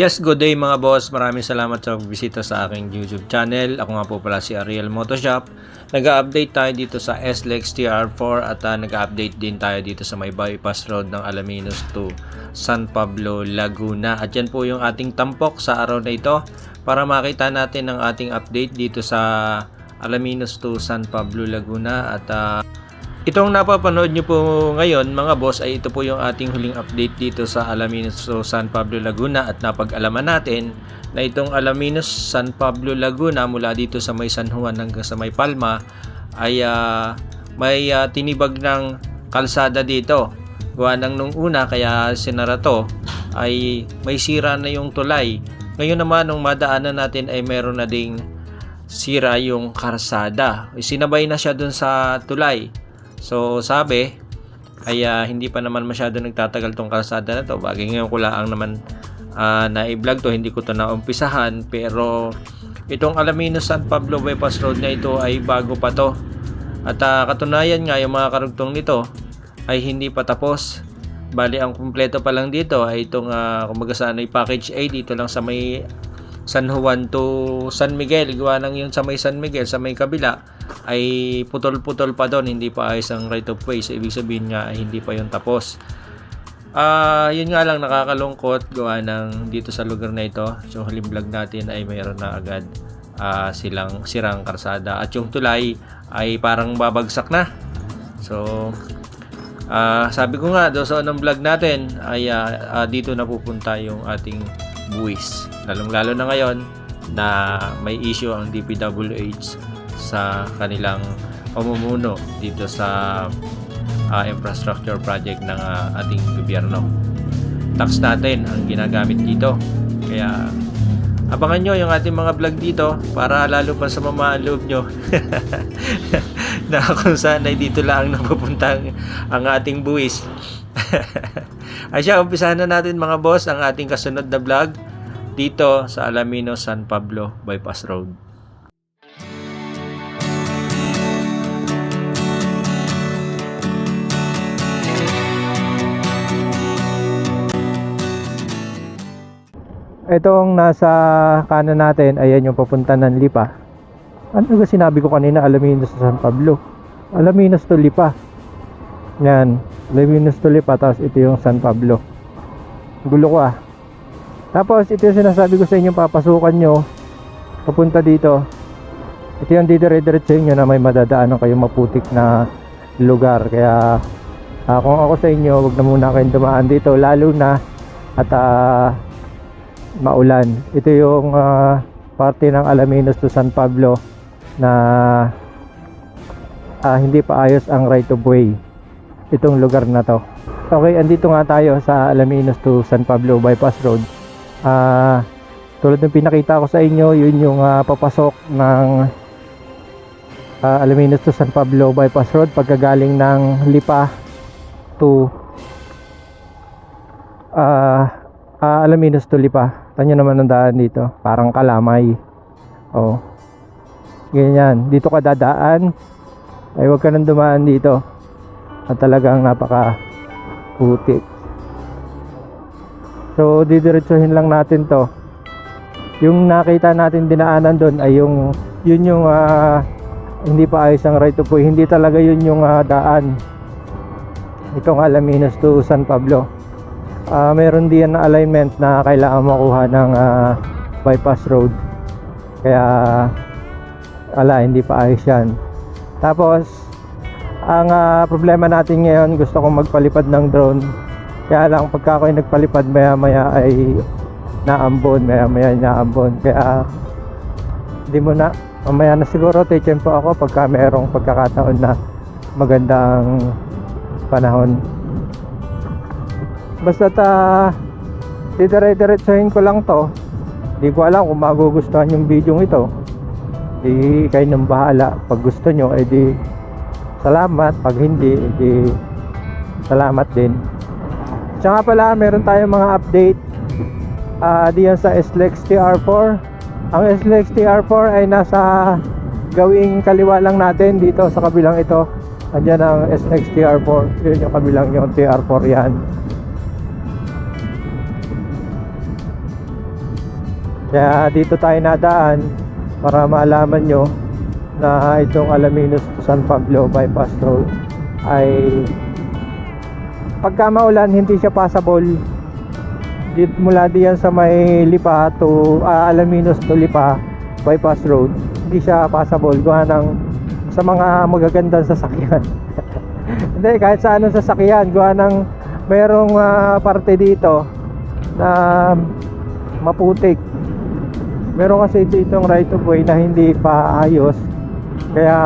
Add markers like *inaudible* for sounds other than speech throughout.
Yes, good day mga boss. Maraming salamat sa pagbisita sa aking YouTube channel. Ako nga po pala si Ariel Motoshop. Nag-update tayo dito sa SLEX TR4 at uh, nag-update din tayo dito sa may bypass road ng Alaminos to San Pablo, Laguna. At yan po yung ating tampok sa araw na ito para makita natin ang ating update dito sa Alaminos to San Pablo, Laguna. At uh, Itong napapanood nyo po ngayon mga boss ay ito po yung ating huling update dito sa Alaminos San Pablo Laguna at napag-alaman natin na itong Alaminos San Pablo Laguna mula dito sa may San Juan hanggang sa may Palma ay ah, may ah, tinibag ng kalsada dito. Gawa ng nung una kaya sinara to ay may sira na yung tulay. Ngayon naman nung madaanan natin ay meron na ding sira yung karsada. Sinabay na siya dun sa tulay. So sabi ay ah, hindi pa naman masyado nagtatagal tong kalsada na to. Bagay ngayon ko lang naman ah, na i-vlog to, hindi ko to naumpisahan pero itong Alaminos San Pablo Bypass Road na ito ay bago pa to. At ah, katunayan nga yung mga karugtong nito ay hindi pa tapos. Bali ang kumpleto pa lang dito ay itong uh, kumbaga sa ano, package A dito lang sa may San Juan to San Miguel. Gawa lang yun sa may San Miguel, sa may kabila ay putol-putol pa doon, hindi pa ayos ang right of way. So, ibig sabihin nga hindi pa yun tapos. Ah, yun nga lang nakakalungkot gawa ng dito sa lugar na ito. So, huling vlog natin ay mayroon na agad ah, silang sirang karsada at yung tulay ay parang babagsak na. So, ah, sabi ko nga doon sa unang vlog natin ay ah, ah, dito na pupunta yung ating buwis. Lalong-lalo na ngayon na may issue ang DPWH sa kanilang pamumuno dito sa ah, infrastructure project ng ah, ating gobyerno. Tax natin ang ginagamit dito. Kaya abangan nyo yung ating mga vlog dito para lalo pa sa mamaan loob nyo *laughs* na kung saan ay dito lang napupunta ang ating buwis. *laughs* ay siya, na natin mga boss ang ating kasunod na vlog dito sa Alaminos San Pablo Bypass Road. Itong nasa kanan natin, ayan yung papunta ng Lipa. Ano ba sinabi ko kanina, Alaminos to San Pablo? Alaminos to Lipa. Yan, Alaminos to Lipa, tapos ito yung San Pablo. Gulo ko ah. Tapos ito yung sinasabi ko sa inyo, papasukan nyo, papunta dito. Ito yung didire-diretso inyo na may madadaanan kayo maputik na lugar. Kaya ah, kung ako sa inyo, wag na muna kayong dumaan dito, lalo na at ah, maulan. Ito yung ah, parte ng Alaminos to San Pablo na ah, hindi pa ayos ang right of way itong lugar na to. Okay, andito nga tayo sa Alaminos to San Pablo Bypass Road. Ah, tulad ng pinakita ko sa inyo, yun yung ah, papasok ng ah, Alaminos to San Pablo Bypass Road pagkagaling ng Lipa to ah Ah, Alaminos to Lipa. Tanyo naman ang daan dito. Parang kalamay. Oh. Ganyan. Dito ka dadaan. Ay wag ka nang dumaan dito. At talagang napaka putik. So, didiretsuhin lang natin to. Yung nakita natin dinaanan doon ay yung yun yung ah, hindi pa ayos ang right of way. Hindi talaga yun yung ah, daan. Itong Alaminos to San Pablo ah meron din na alignment na kailangan makuha ng ah, bypass road kaya ala hindi pa ayos yan tapos ang ah, problema natin ngayon gusto kong magpalipad ng drone. Kaya lang pagka ako'y nagpalipad maya maya ay naambon maya maya naambon. Kaya hindi mo na mamaya na siguro po ako pagka merong pagkakataon na magandang panahon. Basta ta didire-diretsahin ko lang to. Di ko alam kung magugustuhan yung video ito. Di kayo nang bahala. Pag gusto nyo eh di salamat. Pag hindi eh di salamat din. Tsaka pala meron tayong mga update. Uh, diyan sa SLEX TR4 ang SLEX TR4 ay nasa gawing kaliwa lang natin dito sa kabilang ito. Andyan ang SLEX TR4 yun yung kabilang yung TR4 yan. Kaya dito tayo nadaan para malaman nyo na itong Alaminos San Pablo bypass road ay pagka maulan hindi siya passable. Dit mula diyan sa may Lipa to ah, Alaminos to Lipa bypass road hindi siya passable. Gawa ng sa mga magagandang sasakyan. *laughs* Hindi kahit sa anong sasakyan gawa ng merong ah, parte dito na maputik. Meron kasi ditong right of way na hindi pa ayos kaya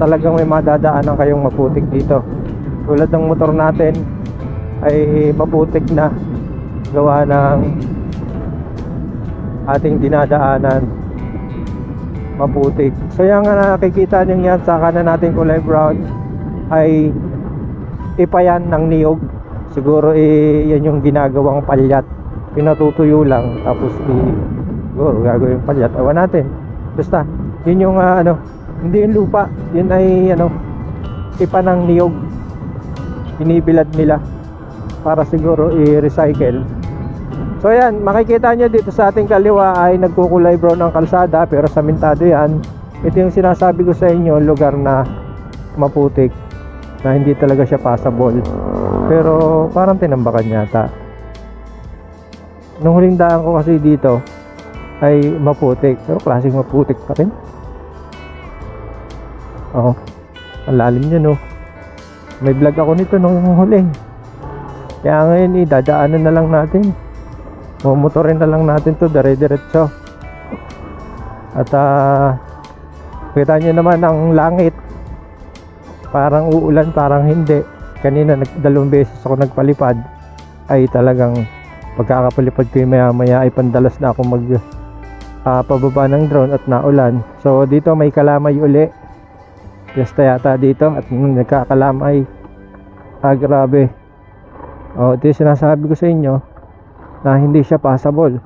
talagang may madadaanan kayong maputik dito. Tulad ng motor natin ay maputik na gawa ng ating dinadaanan. Maputik. So yung nga nakikita nyo yan sa kanan natin kulay brown ay ipayan ng niyog. Siguro eh, yan yung ginagawang palyat. Pinatutuyo lang tapos i siguro gagawin palyat. Awan natin. Basta yun yung ah, ano hindi yung lupa. Yun ay ano ipa ng niyog. Inibilad nila para siguro i-recycle. So yan makikita nyo dito sa ating kaliwa ay nagkukulay brown ang kalsada pero samintado yan. Ito yung sinasabi ko sa inyo lugar na maputik na hindi talaga siya passable. Pero parang tinambakan yata. Nung huling daan ko kasi dito ay maputik. Pero klaseng maputik pa rin oo. Ang lalim niya no? May vlog ako nito nung huli kaya ngayon idadaanan na lang natin. Mumotorin na lang natin to dire-diretso. At ah kita nyo naman ang langit. Parang uulan parang hindi. Kanina dalawang beses ako nagpalipad. Ay talagang pagkakapalipad ko yung maya maya ay pandalas na ako mag ah, pababa ng drone at naulan. So dito may kalamay uli Fiesta yata dito at nagkakalamay. Ah grabe. O ito yung sinasabi ko sa inyo na hindi siya passable.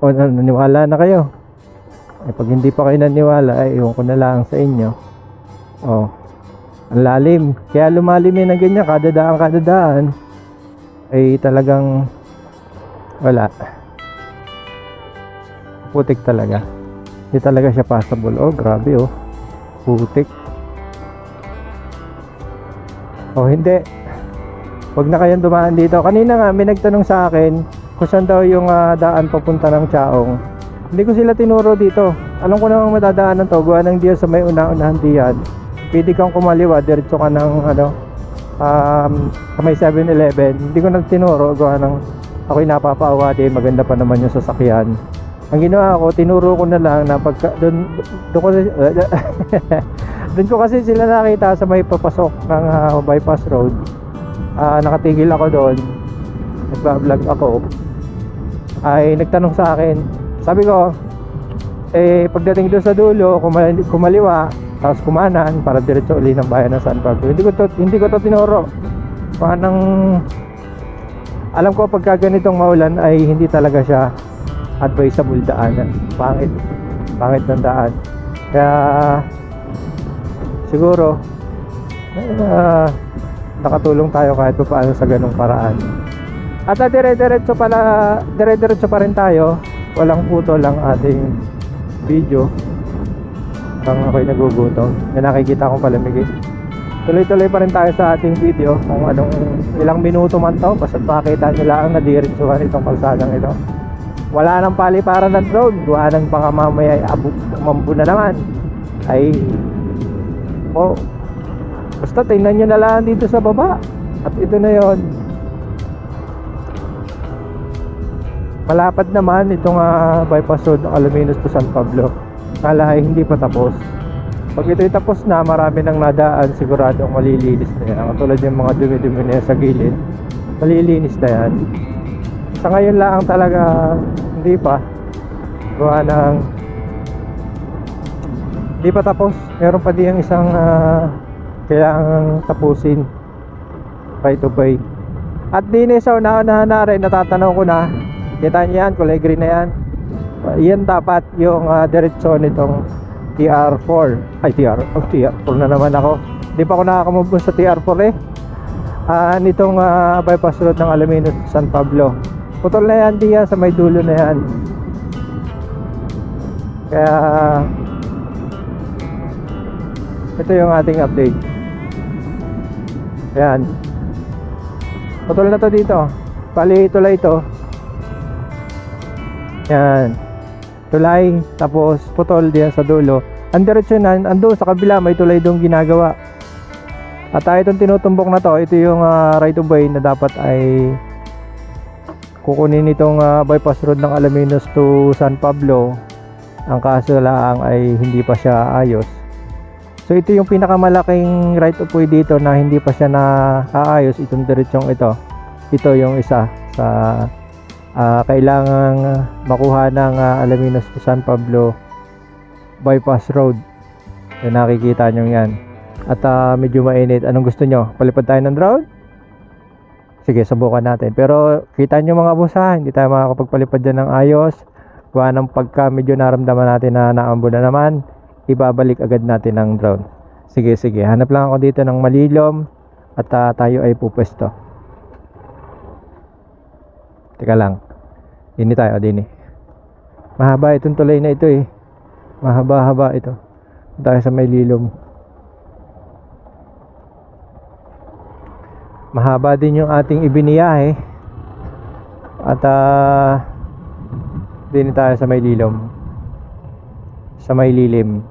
O nan- naniwala na kayo. Eh, pag hindi pa kayo naniwala ay iwan ko na lang sa inyo. O ang lalim. Kaya lumalim yun ng ganyan kada daan kada daan ay talagang wala. Putik talaga. Hindi talaga siya passable. Oh grabe oh. Putik oh hindi Huwag na kayong dumaan dito. Kanina nga may nagtanong sa akin kung saan daw yung ah, daan papunta ng Chaong. Hindi ko sila tinuro dito. Alam ko namang madadaanan to. Gawa ng diyan sa may una-unahan diyan. Pwede kang kumaliwa. Diretso ka ng ano, um, sa may 7-Eleven. Hindi ko nagtinuro. Gawa ng ako'y napapaawa din. Maganda pa naman yung sasakyan. Ang ginawa ko, tinuro ko na lang na pagka, doon, doon ko, *laughs* doon ko kasi sila nakita sa may papasok ng ah, bypass road. Ah, nakatigil ako doon. Nagba-vlog ako. Ay nagtanong sa akin. Sabi ko eh pagdating doon sa dulo kumali, kumaliwa tapos kumanan para diretso uli ng bayan ng San Pablo. Hindi ko to, hindi ko to tinuro. Parang alam ko pagka ganitong maulan ay hindi talaga siya advisable daanan. Pangit pangit ng daan. Kaya siguro ah, nakatulong tayo kahit pa paano sa ganung paraan. At uh, dire-diretso pala, dire-diretso pa rin tayo. Walang puto lang ating video. Parang ako'y nagugutom. Na nakikita kong palamig. Tuloy-tuloy pa rin tayo sa ating video kung anong ilang minuto man to basta makita nyo lang na diretsuhan itong kalsadang ito. Wala nang paliparan ng drone. Gawa ng baka mamaya ay abu, umambo na naman. Ay, oh, Basta tingnan nyo na lang dito sa baba. At ito na yon. Malapad naman itong uh, bypass road ng Alaminos to San Pablo. Kala ay hindi pa tapos. Pag ito'y tapos na, marami nang nadaan, siguradong malilinis na yan. Katulad yung mga dumi-dumi na sa gilid, malilinis na yan. Sa ngayon lang talaga, hindi pa. Gawa ng hindi pa tapos. Meron pa diyang isang ah, kailangang tapusin. Right of way at din eh, sa una-unahan na rin natatanaw ko na. Kita niyo yan kulay green na yan. Yan dapat yung uh, diretsyo nitong TR4 ay TR oh, TR4 na naman ako. Hindi pa ako nakakamove sa TR4 eh. Ah, nitong ah, bypass road ng Alaminos San Pablo. Putol na yan diya sa may dulo na yan. Kaya ito yung ating update. Ayan. Putol na to dito. Pali tulay ito. Yan. Tulay, tapos putol diyan sa dulo. Ang diretsyonan, ando sa kabila may tulay doong ginagawa. At tayo itong tinutumbok na to, ito yung ah, right of way na dapat ay kukunin itong ah, bypass road ng Alaminos to San Pablo. Ang kaso lang ay hindi pa siya ayos. So ito yung pinakamalaking right of way dito na hindi pa siya na aayos itong diretsyong ito. Ito yung isa sa ah, kailangang makuha ng ah, Alaminos to San Pablo bypass road. Yung nakikita nyo yan. At ah, medyo mainit. Anong gusto nyo? Palipad tayo ng drone? Sige, subukan natin. Pero kita nyo mga boss ha, hindi tayo makakapagpalipad dyan ng ayos. Gawa ng pagka medyo naramdaman natin na naambo na naman, ibabalik agad natin ang drone. Sige, sige. Hanap lang ako dito ng malilom at ah, tayo ay pupwesto. Teka lang. Dini tayo, dini. Mahaba itong tulay na ito eh. Mahaba-haba ito. Tayo sa may lilom. Mahaba din yung ating ibiniyahe. At ah din tayo sa may lilom. Sa may lilim.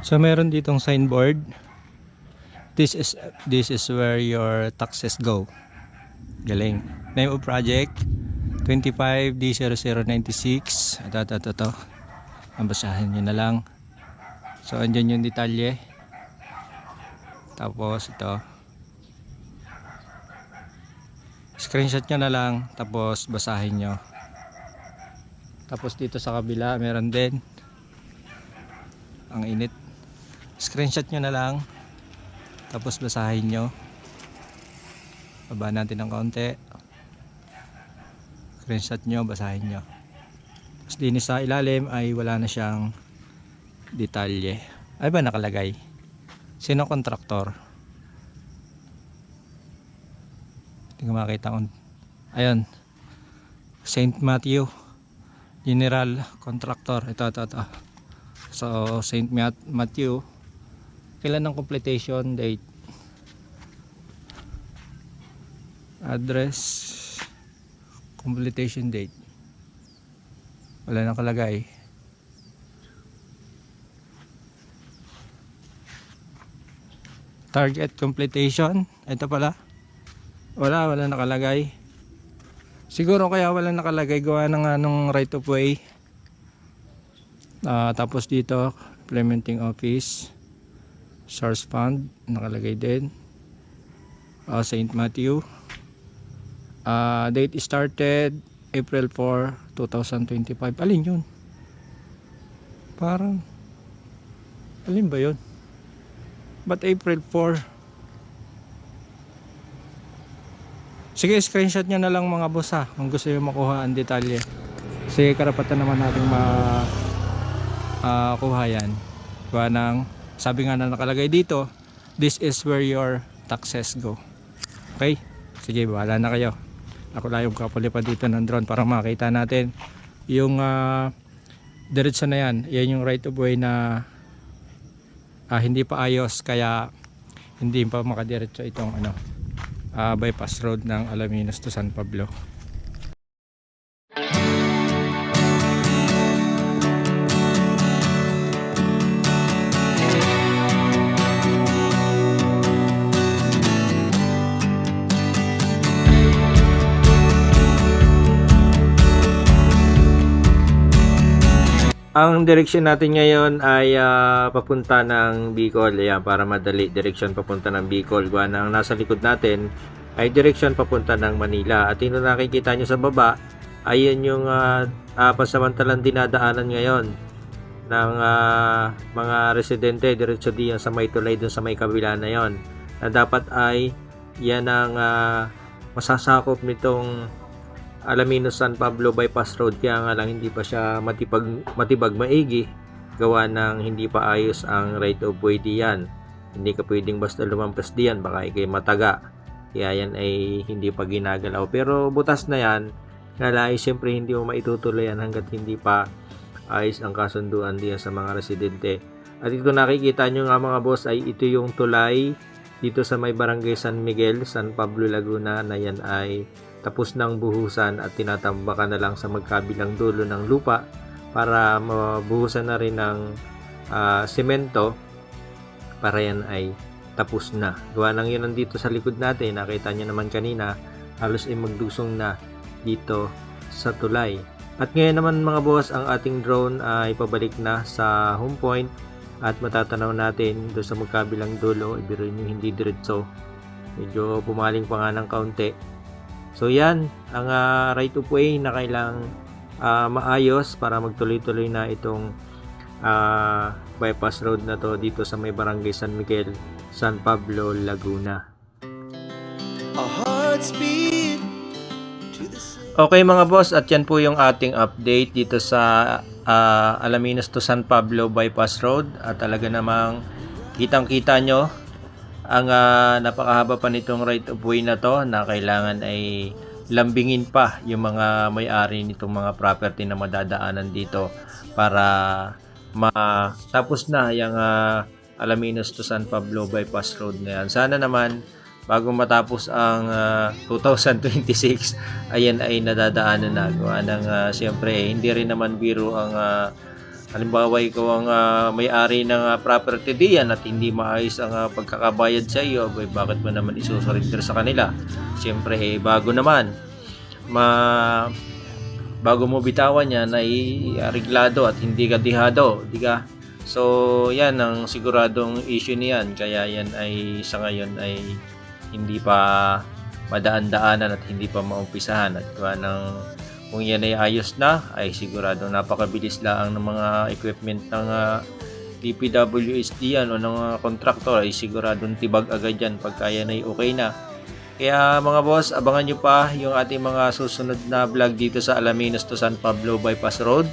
So meron ditong signboard. This is this is where your taxes go. Galing. Name of project 25D0096. Ito, ito, ito, ito. Ang basahin nyo na lang. So andyan yung detalye. Tapos ito. Screenshot nyo na lang. Tapos basahin nyo. Tapos dito sa kabila meron din. Ang init screenshot nyo na lang. Tapos basahin nyo. Baba natin ng kaunti screenshot nyo basahin nyo. Tapos din sa ilalim ay wala na siyang detalye. Ay ba nakalagay? Sino kontraktor hindi ko makita ayun Saint Matthew General Contractor. Ito ito ito. So Mat- Matthew kailan ang completion date? Address. Completion date. Wala nang kalagay. Target completion. Ito pala. Wala wala nakalagay siguro kaya wala nakalagay gawa ng anong right of way. Ah, tapos dito implementing office source fund nakalagay din. Uh, St. Matthew. Ah, date started April 4 2025 alin yun? Parang alin ba yun? But April 4 sige screenshot nyo na lang mga boss ha kung gusto nyo makuha ang detalye. Kasi karapatan naman natin ma ah, kuha yan gawa ng sabi nga na nakalagay dito this is where your taxes go. Okay? Sige bahala na kayo. Ako lang yung kapalipad dito ng drone para makita natin yung uh, diretso na yan. Yan yung right of way na ah, hindi pa ayos kaya hindi pa makadiretso itong ano ah, bypass road ng Alaminos to San Pablo Ang direksyon natin ngayon ay ah, papunta ng Bicol. Ayan, para madali direksyon papunta ng Bicol. Gawa ng nasa likod natin ay direksyon papunta ng Manila. At yung nakikita nyo sa baba, ayan yung uh, pasamantalang dinadaanan ngayon ng ah, mga residente diretso diyan sa may tulay dun sa may kabila na yon na dapat ay yan ang ah, masasakop nitong Alaminos San Pablo Bypass Road kaya nga lang hindi pa siya matipag, matibag maigi. Gawa ng hindi pa ayos ang right of way diyan. Hindi ka pwedeng basta lumampas diyan baka ikay mataga. Kaya yan ay hindi pa ginagalaw. Pero butas na yan. Lang ay siyempre hindi mo maitutuloy yan hanggat hindi pa ayos ang kasunduan diyan sa mga residente. At ito nakikita nyo nga mga boss ay ito yung tulay dito sa may barangay San Miguel, San Pablo, Laguna na yan ay tapos ng buhusan at tinatambakan na lang sa magkabilang dulo ng lupa para mabuhusan na rin ng ah, semento para yan ay tapos na. Gawa ng yun nandito sa likod natin, nakita nyo naman kanina, halos ay magdusong na dito sa tulay. At ngayon naman mga boss, ang ating drone ay pabalik na sa home point at matatanaw natin doon sa magkabilang dulo, ibiro nyo hindi diretso. Medyo pumaling pa nga ng kaunti. So yan, ang ah, right of way na kailang ah, maayos para magtuloy-tuloy na itong ah, bypass road na to dito sa may barangay San Miguel, San Pablo, Laguna. Okay mga boss, at yan po yung ating update dito sa ah, Alaminos to San Pablo Bypass Road. At talaga namang kitang-kita nyo ang ah, napakahaba pa nitong right of way na to na kailangan ay lambingin pa yung mga may-ari nitong mga property na madadaanan dito para matapos na yung ah, Alaminos to San Pablo Bypass Road na yan. Sana naman bago matapos ang ah, 2026 ayan ay nadadaanan na gawa ng ah, siyempre hindi rin naman biro ang ah, halimbawa ikaw ang ah, may-ari ng ah, property diyan at hindi maayos ang ah, pagkakabayad sa iyo abay, bakit mo naman isusurrender sa kanila? Siyempre eh, bago naman. Ma bago mo bitawan yan ay ariglado at hindi ka dihado di ka so yan ang siguradong issue niyan. Kaya yan ay sa ngayon ay hindi pa madaan-daanan at hindi pa maumpisahan at gawa ng kung yan ay ayos na ay sigurado napakabilis lang ng mga equipment ng uh, DPWSD yan o ng mga kontraktor ay siguradong tibag agad yan pagka yan ay okay na kaya mga boss, abangan nyo pa yung ating mga susunod na vlog dito sa Alaminos to San Pablo Bypass Road.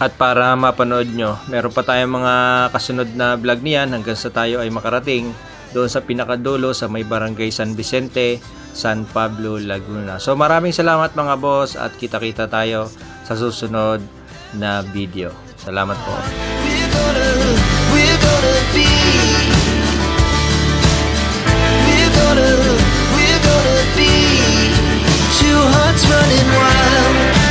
At para mapanood nyo, meron pa tayong mga kasunod na vlog niyan hanggang sa tayo ay makarating doon sa pinakadulo sa may barangay San Vicente, San Pablo, Laguna. So maraming salamat mga boss at kita-kita tayo sa susunod na video. Salamat po. Two hearts running wild